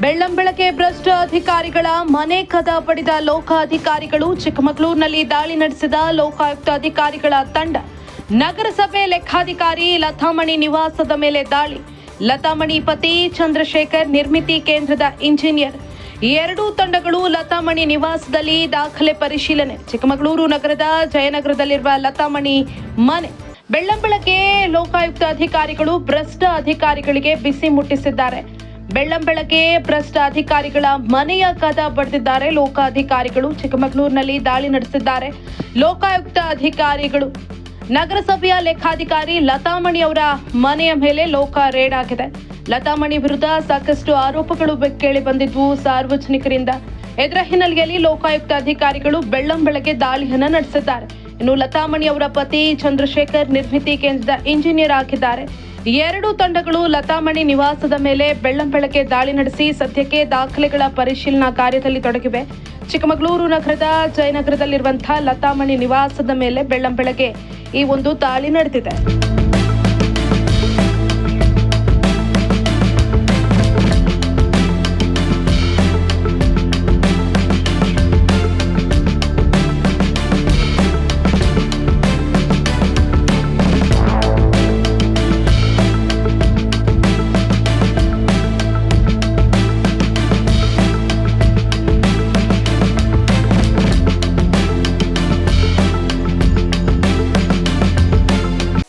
ಭ್ರಷ್ಟ ಅಧಿಕಾರಿಗಳ ಮನೆ ಕದ ಪಡೆದ ಲೋಕಾಧಿಕಾರಿಗಳು ಚಿಕ್ಕಮಗಳೂರಿನಲ್ಲಿ ದಾಳಿ ನಡೆಸಿದ ಲೋಕಾಯುಕ್ತ ಅಧಿಕಾರಿಗಳ ತಂಡ. ನಗರಸಭೆ ಲೆಕ್ಕಾಧಿಕಾರಿ ಲತಾಮಣಿ ನಿವಾಸದ ಮೇಲೆ ದಾಳಿ. ಲತಾಮಣಿ ಪತಿ ಚಂದ್ರಶೇಖರ್ ನಿರ್ಮಿತಿ ಕೇಂದ್ರದ ಇಂಜಿನಿಯರ್. ಎರಡೂ ತಂಡಗಳು ಲತಾಮಣಿ ನಿವಾಸದಲ್ಲಿ ದಾಖಲೆ ಪರಿಶೀಲನೆ. ಚಿಕ್ಕಮಗಳೂರು ನಗರದ ಜಯನಗರದಲ್ಲಿರುವ ಲತಾಮಣಿ ಮನೆ. ಬೆಳ್ಳಂಬೆಳಗ್ಗೆ ಲೋಕಾಯುಕ್ತ ಅಧಿಕಾರಿಗಳು ಭ್ರಷ್ಟ ಅಧಿಕಾರಿಗಳಿಗೆ ಬಿಸಿ ಮುಟ್ಟಿಸಿದ್ದಾರೆ. ಬೆಳ್ಳಂಬೆಳಗ್ಗೆ ಭ್ರಷ್ಟ ಅಧಿಕಾರಿಗಳ ಮನೆಯ ಕದ ಪಡೆದಿದ್ದಾರೆ ಲೋಕಾಧಿಕಾರಿಗಳು ಚಿಕ್ಕಮಗಳೂರಿನಲ್ಲಿ ದಾಳಿ ನಡೆಸಿದ್ದಾರೆ. ಲೋಕಾಯುಕ್ತ ಅಧಿಕಾರಿಗಳು, ನಗರಸಭೆಯ ಲೆಕ್ಕಾಧಿಕಾರಿ ಲತಾಮಣಿ ಅವರ ಮನೆಯ ಮೇಲೆ ಲೋಕ ರೇಡ್ ಆಗಿದೆ. ಲತಾಮಣಿ ವಿರುದ್ಧ ಸಾಕಷ್ಟು ಆರೋಪಗಳು ಕೇಳಿ ಬಂದಿದ್ವು ಸಾರ್ವಜನಿಕರಿಂದ. ಇದರ ಹಿನ್ನೆಲೆಯಲ್ಲಿ ಲೋಕಾಯುಕ್ತ ಅಧಿಕಾರಿಗಳು ಬೆಳ್ಳಂಬೆಳಗ್ಗೆ ದಾಳಿಯನ್ನ ನಡೆಸಿದ್ದಾರೆ. ಇನ್ನು ಲತಾಮಣಿ ಅವರ ಪತಿ ಚಂದ್ರಶೇಖರ್ ನಿರ್ಮಿತಿ ಕೇಂದ್ರದ ಇಂಜಿನಿಯರ್ ಆಗಿದ್ದಾರೆ. ಎರಡು ತಂಡಗಳು ಲತಾಮಣಿ ನಿವಾಸದ ಮೇಲೆ ಬೆಳ್ಳಂಬೆಳಕೆ ದಾಳಿ ನಡೆಸಿ ಸದ್ಯಕ್ಕೆ ದಾಖಲೆಗಳ ಪರಿಶೀಲನಾ ಕಾರ್ಯದಲ್ಲಿ ತೊಡಗಿವೆ. ಚಿಕ್ಕಮಗಳೂರು ನಗರದ ಜಯನಗರದಲ್ಲಿರುವಂತಹ ಲತಾಮಣಿ ನಿವಾಸದ ಮೇಲೆ ಬೆಳ್ಳಂಬೆಳಗ್ಗೆ ಈ ಒಂದು ದಾಳಿ ನಡೆದಿದೆ.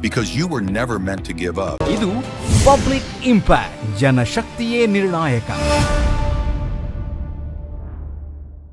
because you were never meant to give up. ಇದು ಪಬ್ಲಿಕ್ ಇಂಪ್ಯಾಕ್ಟ್ ಜನಶಕ್ತಿಯೇ ನಿರ್ಣಾಯಕ